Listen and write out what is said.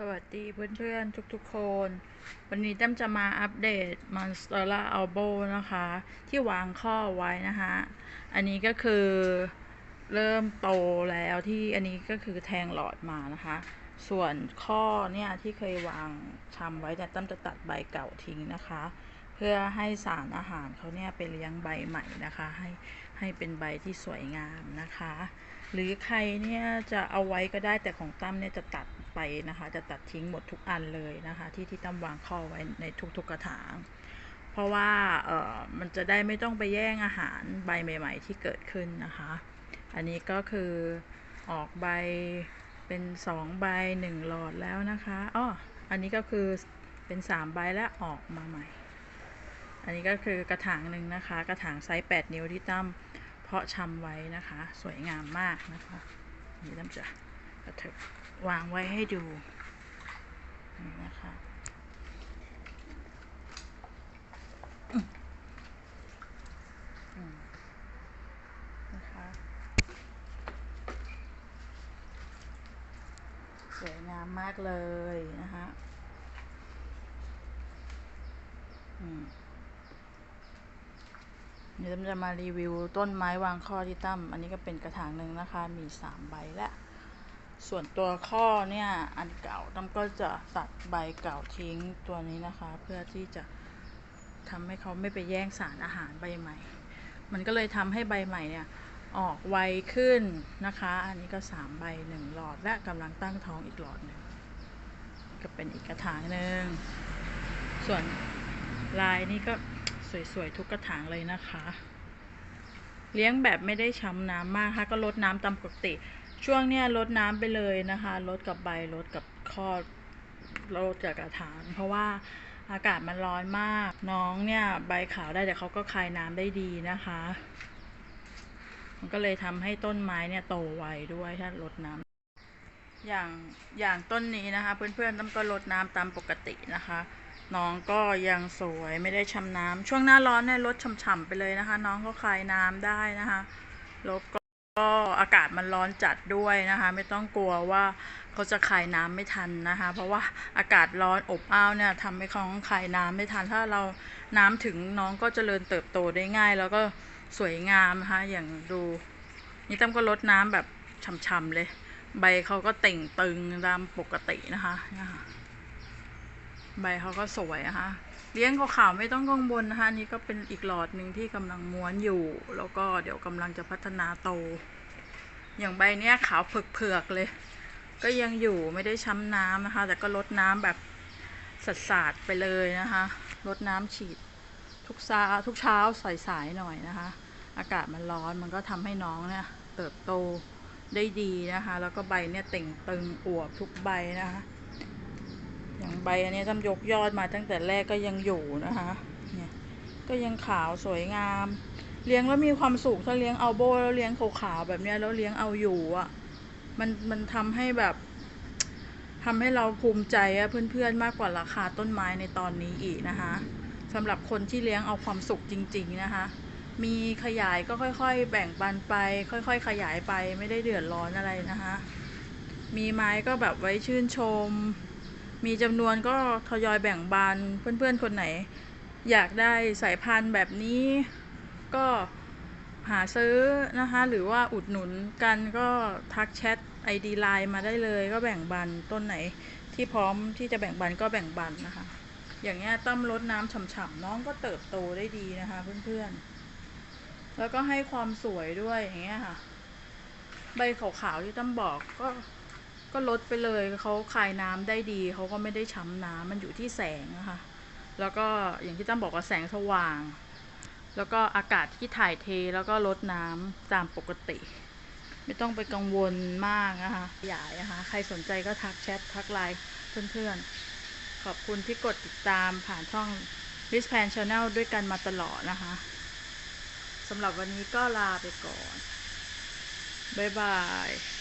สวัสดีเพื่อนๆ ทุกๆคน วันนี้ตั้มจะมาอัปเดต Monstera Albo นะคะ ที่วางข้อไว้นะคะอันนี้ก็คือเริ่มโตแล้วที่อันนี้ก็คือแทงหลอดมานะคะ ส่วนข้อเนี่ยที่เคยวางชำไว้เนี่ยตั้มจะตัดใบเก่าทิ้งนะคะ เพื่อให้สารอาหารเขาเนี่ยไปเลี้ยงใบใหม่นะคะ ให้ให้เป็นใบที่สวยงามนะคะ หรือใครเนี่ยจะเอาไว้ก็ได้แต่ของตั้มเนี่ยจะตัด ไปนะคะ จะตัดทิ้งหมดทุกอันเลยนะคะ ที่ที่ตั้มวางข้อไว้ในทุกๆกระถาง เพราะว่าเออมันจะได้ไม่ต้องไปแย่งอาหารใบใหม่ ๆ ที่เกิดขึ้นนะคะ อันนี้ก็คือออกใบเป็นสองใบหนึ่งหลอดแล้วนะคะอ้ออันนี้ก็คือเป็นสามใบแล้วออกมาใหม่ อันนี้ก็คือกระถางหนึ่งนะคะ กระถางไซส์8นิ้วที่ตั้มเพาะชำไว้นะคะ สวยงามมากนะคะนี่ตั้มจะกระเถิบ วางไว้ให้ดูนะคะนะคะสวยงามมากเลยนะคะเดี๋ยวจะมารีวิวต้นไม้วางข้อที่ตั้ม อันนี้ก็เป็นกระถางหนึ่งนะคะ มีสามใบและ ส่วนตัวข้อเนี่ยอันเก่าตั้มก็จะตัดใบเก่าทิ้งตัวนี้นะคะ เพื่อที่จะทำให้เขาไม่ไปแย่งสารอาหารใบใหม่ มันก็เลยทำให้ใบใหม่เนี่ยออกไวขึ้นนะคะ อันนี้ก็สามใบหนึ่งหลอดและกำลังตั้งท้องอีกหลอดหนึ่งก็เป็นอีกกระถางหนึ่งส่วนลายนี่ก็สวยๆทุกกระถางเลยนะคะ เลี้ยงแบบไม่ได้ช้ำน้ำมากค่ะก็ลดน้ำตามปกติ ช่วงเนี้ยลดน้ำไปเลยนะคะลดกับใบลดกับข้อลดจากกระถางเพราะว่าอากาศมันร้อนมาก น้องเนี่ยใบขาวได้แต่เขาก็คายน้ำได้ดีนะคะ มันก็เลยทำให้ต้นไม้เนี่ยโตไวด้วยถ้าลดน้ำอย่างอย่างต้นนี้นะคะ เพื่อนๆต้องก็ลดน้ำตามปกตินะคะ น้องก็ยังสวยไม่ได้ช้ำน้ำช่วงหน้าร้อนเนี่ยลดฉ่ำๆไปเลยนะคะ น้องก็คลายน้ำได้นะคะแล้วก็ ก็อากาศมันร้อนจัดด้วยนะคะ ไม่ต้องกลัวว่าเขาจะคายน้ำไม่ทันนะคะ เพราะว่าอากาศร้อนอบอ้าวเนี่ยทำให้เขาคายน้ำไม่ทัน ถ้าเราน้ำถึงน้องก็เจริญเติบโตได้ง่าย แล้วก็สวยงามนะคะอย่างดูนี่ตั้มก็ลดน้ำแบบฉ่ำๆเลย ใบเขาก็เต่งตึงตามปกตินะคะ ใบเขาก็สวยนะคะ เลี้ยงขาวๆไม่ต้องกังวลนะคะนี่ก็เป็นอีกหลอดหนึ่งที่กำลังม้วนอยู่ แล้วก็เดี๋ยวกำลังจะพัฒนาโต อย่างใบเนี้ยขาวเผือกๆเลย ก็ยังอยู่ไม่ได้ช้ำน้ำนะคะ แต่ก็ลดน้ำแบบสาดๆไปเลยนะคะลดน้ำฉีดทุกเช้าทุกเช้าสายๆหน่อยนะคะ อากาศมันร้อนมันก็ทำให้น้องเนี่ยเติบโตได้ดีนะคะ แล้วก็ใบเนี่ยเต่งตึงอวบทุกใบนะคะ อย่างใบอันนี้ทำยกยอดมาตั้งแต่แรกก็ยังอยู่นะคะเนี่ยก็ยังขาวสวยงาม เลี้ยงแล้วมีความสุขถ้าเลี้ยงเอาโบแล้วเลี้ยงขาวๆแบบเนี้ยแล้วเลี้ยงเอาอยู่อะมันมันทำให้แบบทำให้เราภูมิใจอะเพื่อนๆมากกว่าราคาต้นไม้ในตอนนี้อีกนะคะสำหรับคนที่เลี้ยงเอาความสุขจริง ๆนะคะ มีขยายก็ค่อยๆ แบ่งปันไป ค่อยๆ ขยายไปไม่ได้เดือดร้อนอะไรนะคะ มีไม้ก็แบบไว้ชื่นชม มีจำนวนก็ทยอยแบ่งบานเพื่อนๆคนไหน อยากได้สายพันธุ์แบบนี้ก็หาซื้อนะคะ หรือว่าอุดหนุนกันก็ทักแชทไอดีไลน์มาได้เลยก็แบ่งบันต้นไหนที่พร้อมที่จะแบ่งบันก็แบ่งบันนะคะ อย่างเงี้ยต้มลดน้ำฉ่ำๆน้องก็เติบโตได้ดีนะคะเพื่อนๆ แล้วก็ให้ความสวยด้วยอย่างเงี้ยค่ะ ใบขาวๆที่ตั้มบอกก็ ก็ลดไปเลยเขาคายน้ำได้ดีเขาก็ไม่ได้ช้ำน้ำมันอยู่ที่แสงนะคะแล้วก็อย่างที่ตั้มบอกว่าแสงสว่าง แล้วก็อากาศที่ถ่ายเทแล้วก็ลดน้ำตามปกติ ไม่ต้องไปกังวลมากนะคะขยายนะคะใครสนใจก็ทักแชททักไลน์เพื่อนๆ ขอบคุณที่กดติดตามผ่านช่อง r i s p a n Channel ด้วยกันมาตลอดนะคะสำหรับวันนี้ก็ลาไปก่อน บ๊ายบาย